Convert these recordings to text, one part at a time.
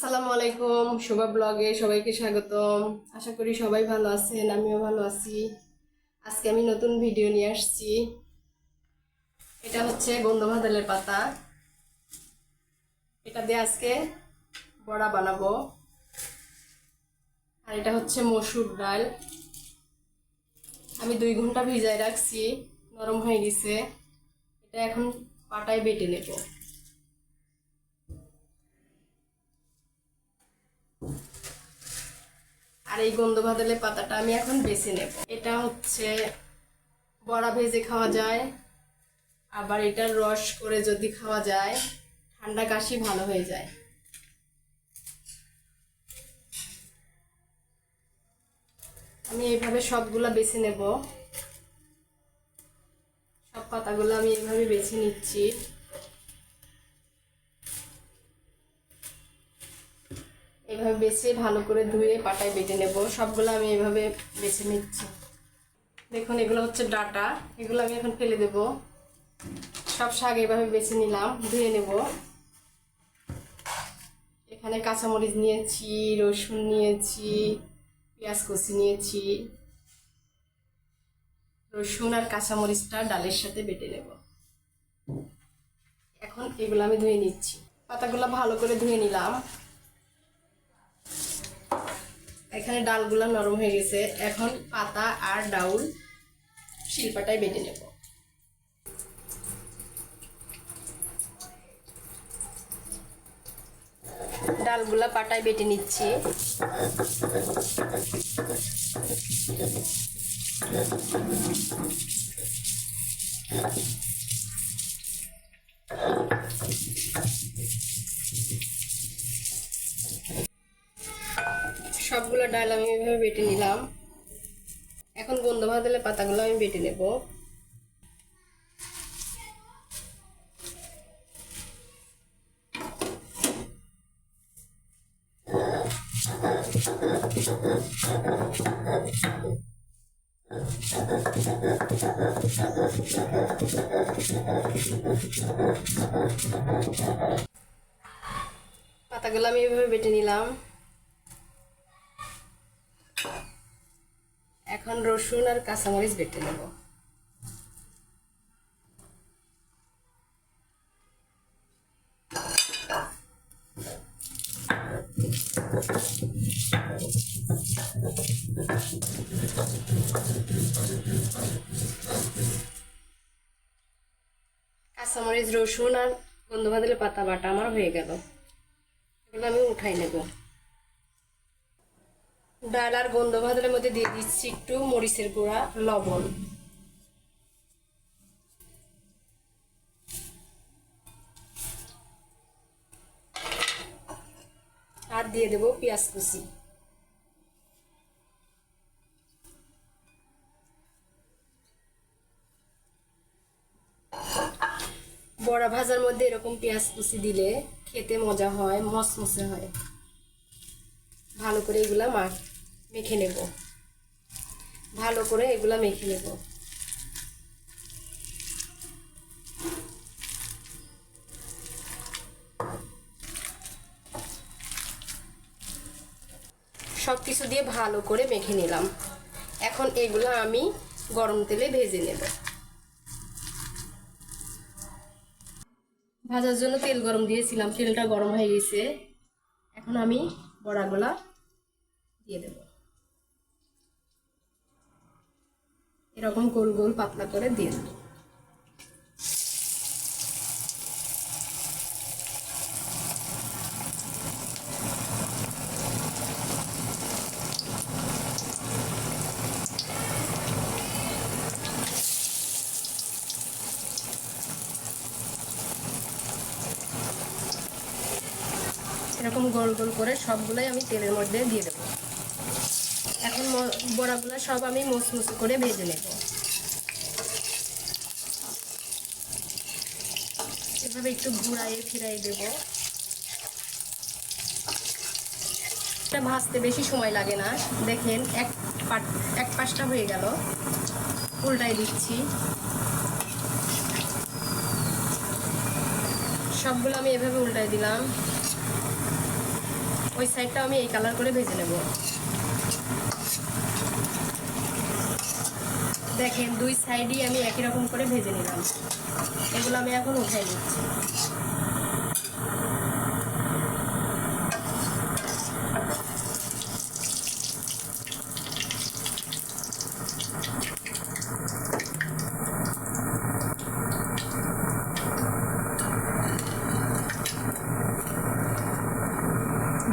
আসসালামু আলাইকুম, শোভা ব্লগে সবাইকে স্বাগতম। আশা করি সবাই ভালো আছেন, আমিও ভালো আছি। আজকে আমি নতুন ভিডিও নিয়ে আসছি। এটা হচ্ছে গন্ধভাদালের পাতা। এটা দিয়ে আজকে বড়া বানাবো। আর এটা হচ্ছে মসুর ডাল। আমি দুই ঘণ্টা ভিজায় রাখছি, নরম হয়ে গেছে। এটা এখন পাটায় বেটে নেব। আর এই গন্ধ ভাদলের পাতাটা আমি এখন বেছে নেব। এটা হচ্ছে বড়া ভেজে খাওয়া যায়। আবার এটার রস করে যদি খাওয়া যায়, ঠান্ডা কাশি ভালো হয়ে যায়। আমি এইভাবে সবগুলা বেছে নেব। সব পাতাগুলো আমি এইভাবে বেছে নিচ্ছি। এভাবে বেছে ভালো করে ধুয়ে পাটায় বেটে নেব। সবগুলো আমি এভাবে বেছে নিচ্ছি। দেখুন, এগুলো হচ্ছে ডাটা। এগুলো আমি এখন ফেলে দেব। সব শাক এভাবে বেছে নিলাম, ধুয়ে নেব। এখানে কাঁচামরিচ নিয়েছি, রসুন নিয়েছি, পেঁয়াজ কচি নিয়েছি। রসুন আর কাঁচামরিচটা ডালের সাথে বেটে নেব। এখন এগুলো আমি ধুয়ে নিচ্ছি। পাতাগুলো ভালো করে ধুয়ে নিলাম। এখানে ডালগুলো নরম হয়ে গেছে। এখন পাতা আর ডাউল শিল্পাটায় বেটে নেব। ডালগুলা পাটায় বেটে নিচ্ছি। সবগুলো ডাল আমি এভাবে বেটে নিলাম। এখন গন্ধ ভাতলে পাতাগুলো আমি বেটে নেব। পাতাগুলো আমি এভাবে বেটে নিলাম। এখন রসুন আর কাঁচামরিচ বেটে নেব। কাঁচামরিচ, রসুন আর গন্ধ ভাদলে পাতা বাটা আমার হয়ে গেল। এগুলো আমি উঠাই নেব। ডাল আর গন্ধ ভাতের মধ্যে দিয়ে দিচ্ছি একটু মরিচের গুঁড়া, লবণ। আর দিয়ে দেবো পেঁয়াজ কুচি। বড়া ভাজার মধ্যে এরকম পেঁয়াজ কুচি দিলে খেতে মজা হয় মসমসে হয়। ভালো করে এগুলা মাখ। মেখে নেব। ভালো করে এগুলা মেখে নেব। সব কিছু দিয়ে ভালো করে মেখে নিলাম। এখন এগুলো আমি গরম তেলে ভেজে নেব। ভাজার জন্য তেল গরম দিয়েছিলাম, তেলটা গরম হয়ে গেছে। এখন আমি বড়াগুলা দিয়ে দেব। এরকম গোল গোল পাতলা করে দিয়ে দেবো এরকম গোল গোল করে সবগুলোই আমি তেলের মধ্যে দিয়ে দেবো। এখন বড়াগুলো সব আমি মুচমুচে করে ভেজে নেব। এভাবে একটু ঘুরাইয়ে ফিরাই দেব। এটা ভাজতে বেশি সময় লাগে না। দেখেন, এক পাট এক পাশটা হয়ে গেল। উল্টাই দিচ্ছি। সবগুলো আমি এভাবে উল্টাই দিলাম। ওই সাইডটা আমি এই কালার করে ভেজে নেব। দেখেন দুই সাইডই আমি একই রকম করে ভেজে নিলাম। এগুলো আমি এখন উঠাই নিচ্ছি।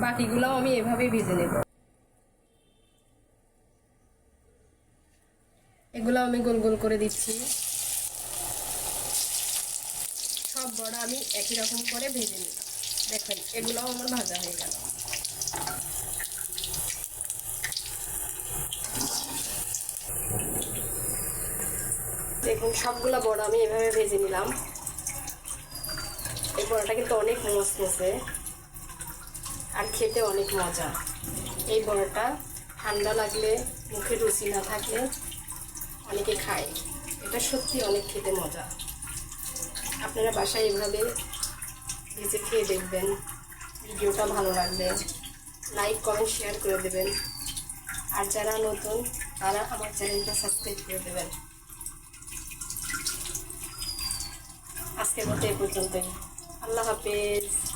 বাকিগুলো আমি এভাবেই ভেজে নেব এগুলো আমি গোল গোল করে দিচ্ছি। সব বড়া আমি একই রকম করে ভেজে নিলাম। দেখেন, এগুলোও আমার ভাজা হয়ে গেল। দেখুন, সবগুলা বড়া আমি এভাবে ভেজে নিলাম। এই বড়াটা কিন্তু অনেক মসমসে আর খেতে অনেক মজা। এই বড়াটা ঠান্ডা লাগলে মুখে রুচি না থাকলে অনেকে খায়। এটা সত্যি অনেক খেতে মজা। আপনারা বাসায় এভাবে ভেজে খেয়ে দেখবেন। ভিডিওটা ভালো লাগবে। লাইক কমেন্ট শেয়ার করে দেবেন। আর যারা নতুন, তারা আমার চ্যানেলটা সাবস্ক্রাইব করে দেবেন। আজকের মতো এই পর্যন্তই। আল্লাহ হাফেজ।